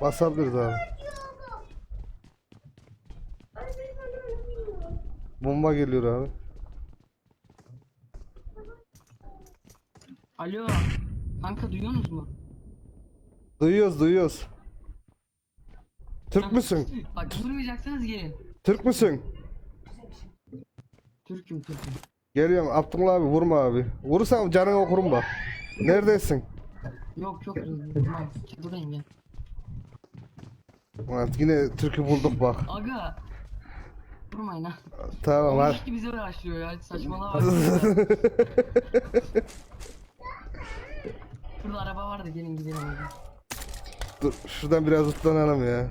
Basabiliriz abi. Bomba geliyor abi. Alo. Kanka duyuyorsunuz mu? Duyuyoruz duyuyoruz. Türk müsün? Bak vurmayacaksanız gelin. Türk müsün? Türk'üm Türk'üm. Geliyorum Abdullah abi vurma abi. Vurursam canını okurum bak. Neredesin? Yok yok. Tamam. Buradayım gel. Ulan yine Türk'ü bulduk bak. Aga. Vurmayın ha. Tamam hadi. Ki bize başlıyor ya. Saçmalama bak. Şurada araba vardı gelin gidelim hadi. Dur şuradan biraz ıslanalım ya.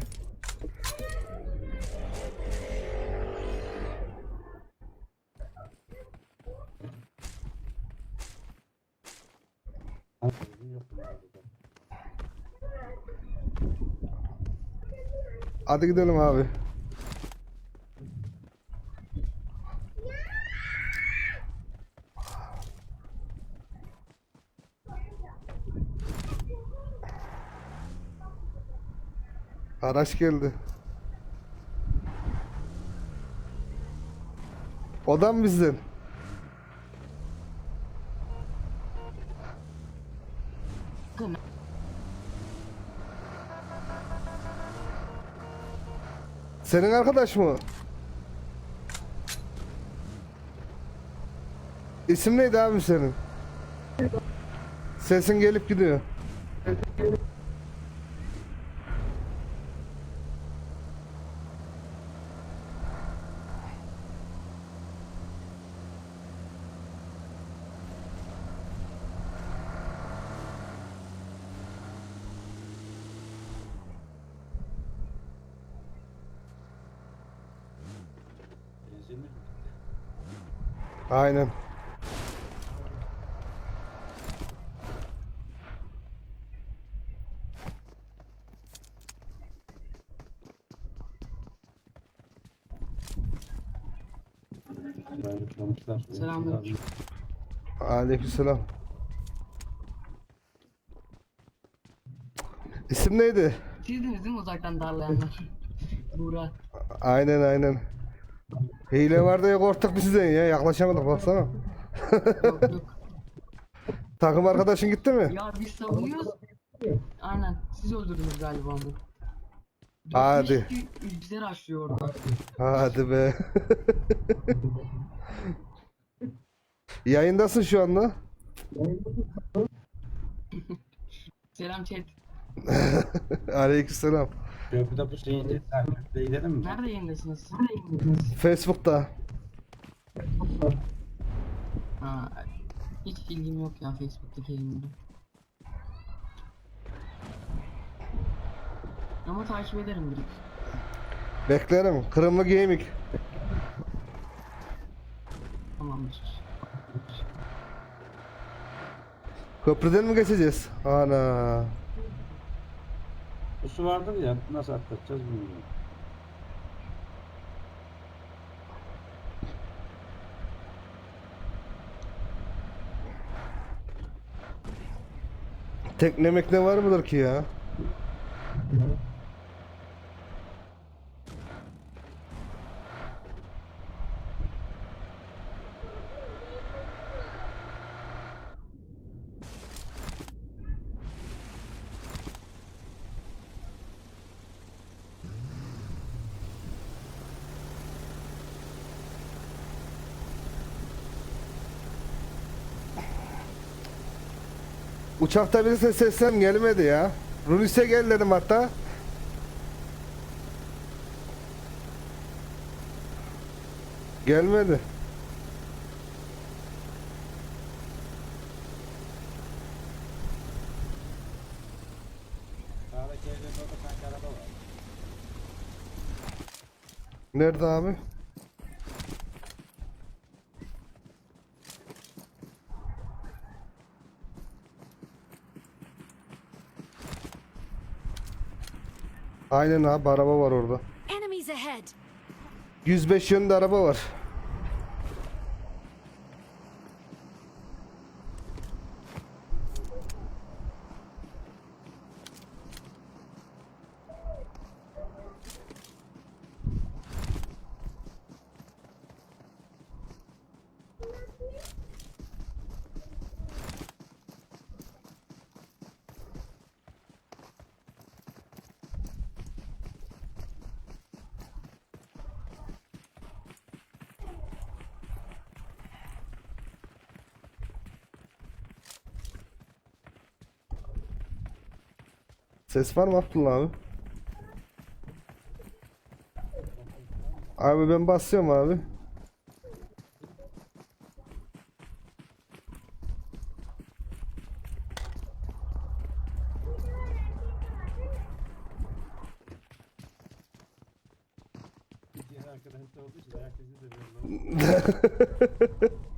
Hadi gidelim abi. Araç geldi. Odam bizden. Bakın, Senin arkadaş mı? İsim neydi abi senin? Sesin gelip gidiyor. Aynen. Selamünaleyküm. Aleykümselam. İsim neydi? Sizdiniz değil mi uzaktan darlayanlar? Buğra. Aynen aynen. Hile var ortak bir sizden ya yaklaşamadık baksana. Takım arkadaşın gitti mi? Ya biz savunuyoruz. Aynen. Siz öldürdünüz galiba onu. Hadi. Bize rushlıyor orada. Hadi be. Yayındasın şu anda. Selam chat. Aleykümselam. Köprüde bu şeyi gidelim mi? Nerede yayındasınız? Nerede yayındasınız? Facebook'ta. Ha, hiç ilgim yok ya Facebook'taki yayınlara. Ama takip ederim bir. Beklerim. Kırımlı Gaming. Tamamdır. Köprüden mi geçeceğiz? Ana. Bu su vardır ya nasıl atlatacağız bilmiyorum. Tekne mekne var mıdır ki ya? Uçakta birisi seslem gelmedi ya. Runis'e gel dedim hatta. Gelmedi. Nerede abi? Aynen abi araba var orada. Enemies ahead! 105 yönünde araba var. Ses var mı Abdullah abi? Abi ben basıyorum abi.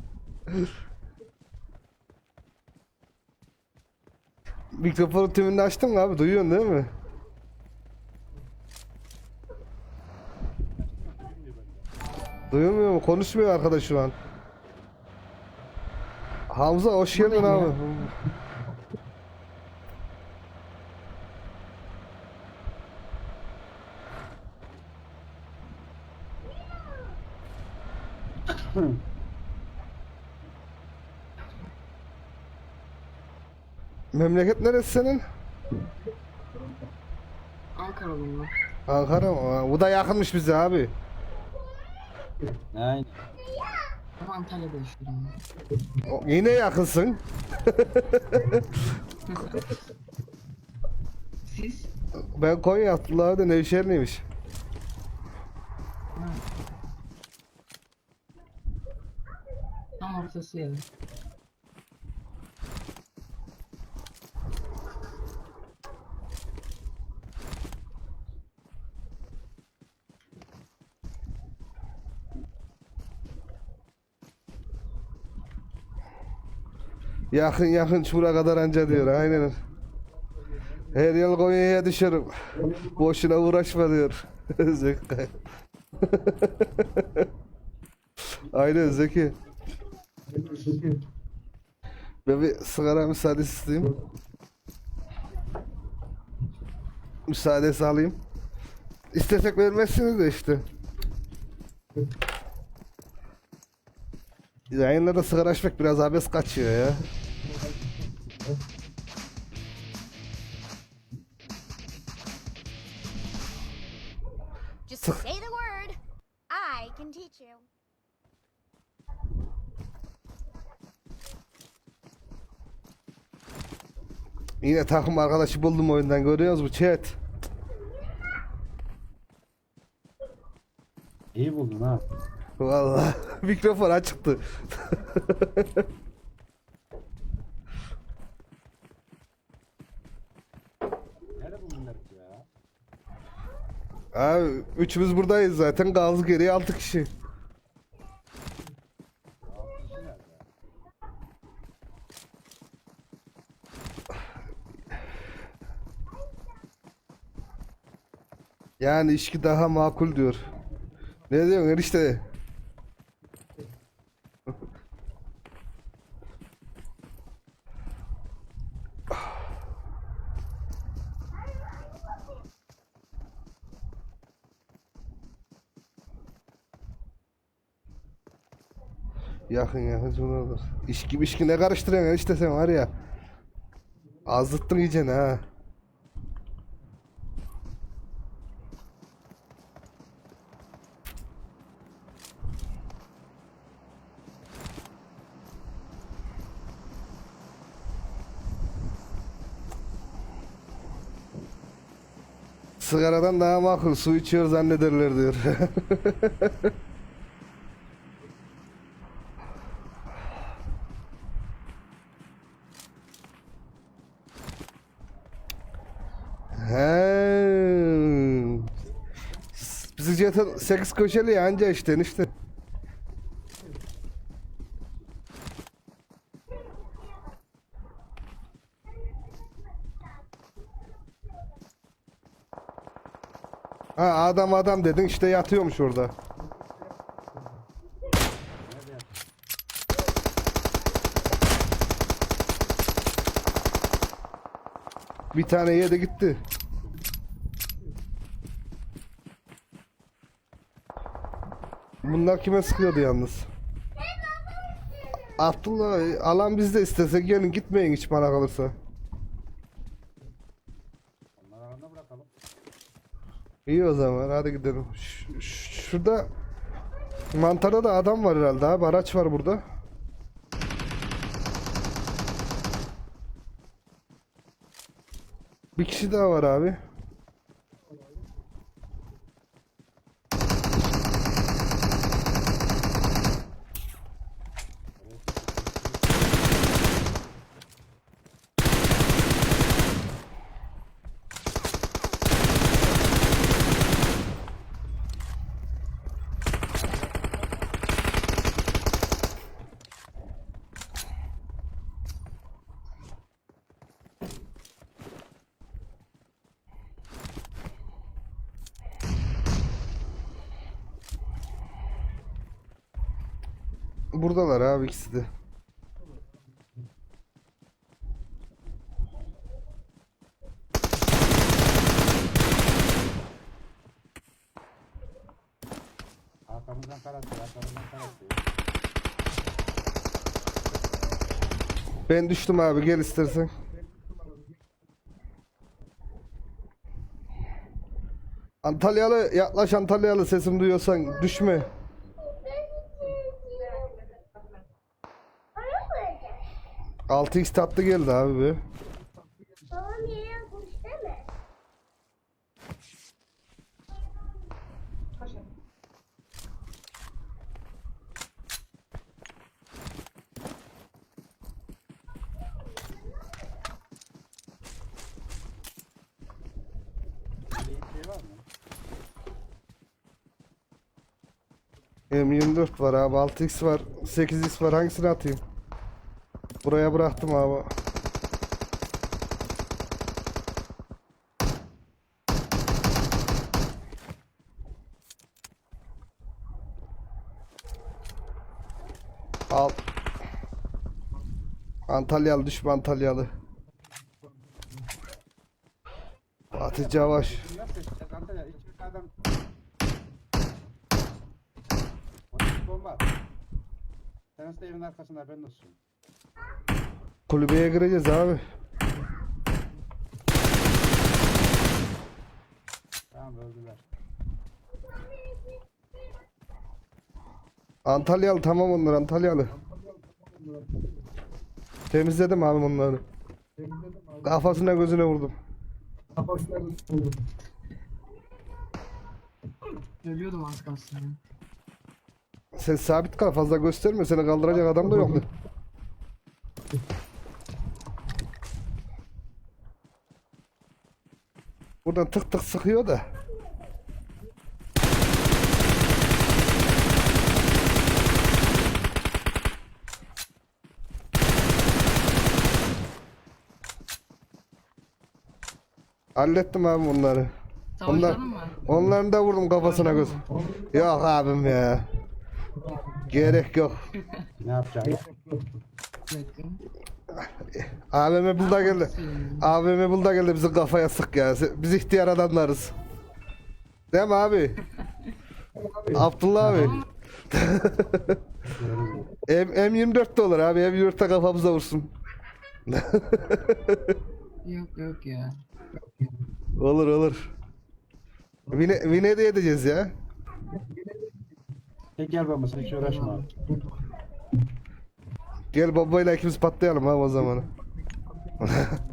Mikrofonu tümünü açtın mı abi? Duyuyorsun değil mi? Duyulmuyor mu? Konuşmuyor arkadaş şu an. Hamza hoş geldin abi. ya. Memleket neresi senin? Ankara'lıyım ben. Ankara mı? Bu da yakınmış bize abi. Aynen. Ama Antalya'da yaşıyorum. O- Yine yakınsın. Siz? Ben Konya Abdullah abi de Nevşehirliymiş. Tam ortası yani. Yakın yakın şura kadar anca diyor aynen. Her yıl Konya'ya düşerim. Boşuna uğraşma diyor. Zeki. aynen Zeki. Ben bir sigara müsaade isteyeyim. Müsaade alayım. İstesek vermezsiniz de işte. Yayınlarda sigara içmek biraz abes kaçıyor ya. Just say the word. I can teach you. Yine takım arkadaşı buldum oyundan görüyoruz mu chat? İyi buldun ha. Vallahi mikrofon açıktı. Nerede bu millet ya? Abi üçümüz buradayız zaten kaldı geriye altı kişi. Yani içki daha makul diyor. Ne diyorsun enişte? Yakın yakın şuradır. İçki mişki ne karıştırıyorsun enişte sen var ya. Azıttın iyice ha. Sigaradan daha makul su içiyor zannederler diyor. Zaten 8 köşeli ya anca işte işte. Ha adam adam dedin işte yatıyormuş orada. Bir tane yedi gitti. Bunlar kime sıkıyordu yalnız? Abdullah alan bizde istesek gelin gitmeyin hiç bana kalırsa. İyi o zaman hadi gidelim. Ş- şurada mantara da adam var herhalde abi araç var burada. Bir kişi daha var abi. Buradalar abi ikisi de. Arkamızdan diyor, arkamızdan diyor. Ben düştüm abi gel istersen. Antalyalı yaklaş Antalyalı sesim duyuyorsan düşme. Altı x tatlı geldi abi be. Babam yere yapmış değil mi? Bir şey var mı? M24 var abi 6x var 8x var hangisini atayım? Buraya bıraktım abi. Al. Antalyalı düşme Antalyalı. Fatih Cavaş. Bomba. Sen evin arkasında ben nasıl? Kulübeye gireceğiz abi. Tamam öldüler. Antalyalı tamam onlar Antalyalı. Temizledim abi onları. Kafasına gözüne vurdum. Ölüyordum az kalsın ya. Sen sabit kal fazla gösterme seni kaldıracak adam da yok. Buradan tık tık sıkıyor da. Hallettim abi bunları. Onlar, onların da vurdum kafasına göz. Yok abim ya. Gerek yok. Ne yapacağız? Bekle. AVM bulda geldi. AVM bulda geldi bizim kafaya sık ya. Biz ihtiyar adamlarız. Değil mi abi? Abdullah abi. M, M24 de olur abi. M24'te kafamıza vursun. Yok yok ya. olur olur. Vine, vine de edeceğiz ya. Tek gel bombası hiç uğraşma. Gel babayla ikimiz patlayalım abi o zaman.